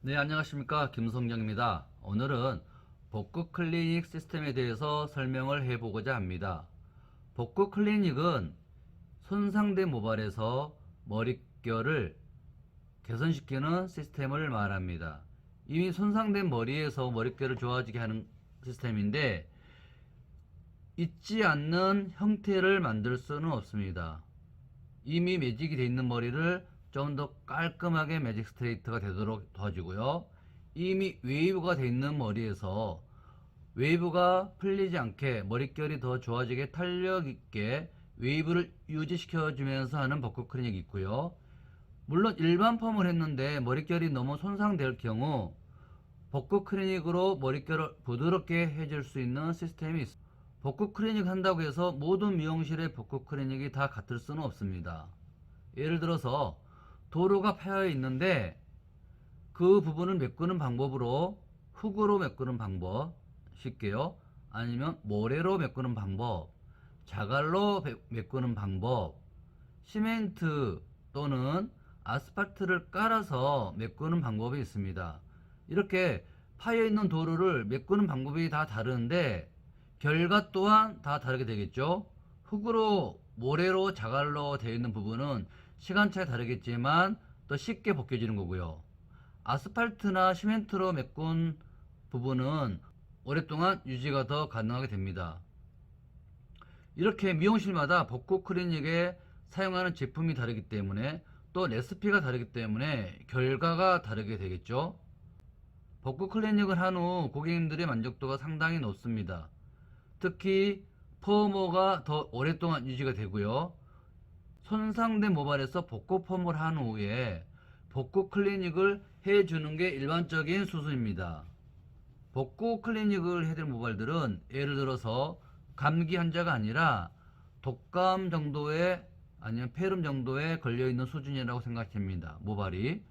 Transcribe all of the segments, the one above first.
네, 안녕하십니까. 김성경입니다. 오늘은 복구 클리닉 시스템에 대해서 설명을 해보고자 합니다. 복구 클리닉은 손상된 모발에서 머릿결을 개선시키는 시스템을 말합니다. 이미 손상된 머리에서 머릿결을 좋아지게 하는 시스템인데, 잊지 않는 형태를 만들 수는 없습니다. 이미 매직이 돼 있는 머리를 좀 더 깔끔하게 매직 스트레이트가 되도록 도와주고요. 이미 웨이브가 돼 있는 머리에서 웨이브가 풀리지 않게 머릿결이 더 좋아지게 탄력 있게 웨이브를 유지시켜 주면서 하는 복구 클리닉이 있고요. 물론 일반 펌을 했는데 머릿결이 너무 손상될 경우 복구 클리닉으로 머릿결을 부드럽게 해줄 수 있는 시스템이 있습니다. 복구 클리닉 한다고 해서 모든 미용실의 복구 클리닉이 다 같을 수는 없습니다. 예를 들어서 도로가 파여 있는데 그 부분을 메꾸는 방법으로 흙으로 메꾸는 방법 쉽게요. 아니면 모래로 메꾸는 방법, 자갈로 메- 메꾸는 방법, 시멘트 또는 아스팔트를 깔아서 메꾸는 방법이 있습니다. 이렇게 파여 있는 도로를 메꾸는 방법이 다 다른데 결과 또한 다 다르게 되겠죠. 흙으로 모래로 자갈로 되어 있는 부분은 시간차에 다르겠지만 더 쉽게 벗겨지는 거고요. 아스팔트나 시멘트로 메꾼 부분은 오랫동안 유지가 더 가능하게 됩니다. 이렇게 미용실마다 복구 클리닉에 사용하는 제품이 다르기 때문에 또 레시피가 다르기 때문에 결과가 다르게 되겠죠. 복구 클리닉을 한 후 고객님들의 만족도가 상당히 높습니다. 특히 펌어가 더 오랫동안 유지가 되고요. 손상된 모발에서 복구 펌을 한 후에 복구 클리닉을 해주는 게 일반적인 수순입니다. 복구 클리닉을 해줄 모발들은 예를 들어서 감기 환자가 아니라 독감 정도의 아니면 폐렴 정도에 걸려있는 수준이라고 생각합니다. 모발이.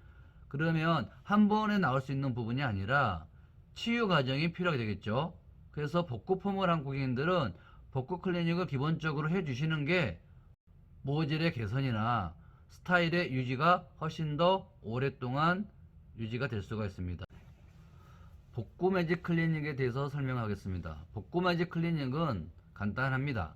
그러면 한 번에 나올 수 있는 부분이 아니라 치유 과정이 필요하게 되겠죠. 그래서 복구 펌을 한 고객님들은 복구 클리닉을 기본적으로 해주시는 게 모질의 개선이나 스타일의 유지가 훨씬 더 오랫동안 유지가 될 수가 있습니다. 복구 매직 클리닉에 대해서 설명하겠습니다. 복구 매직 클리닉은 간단합니다.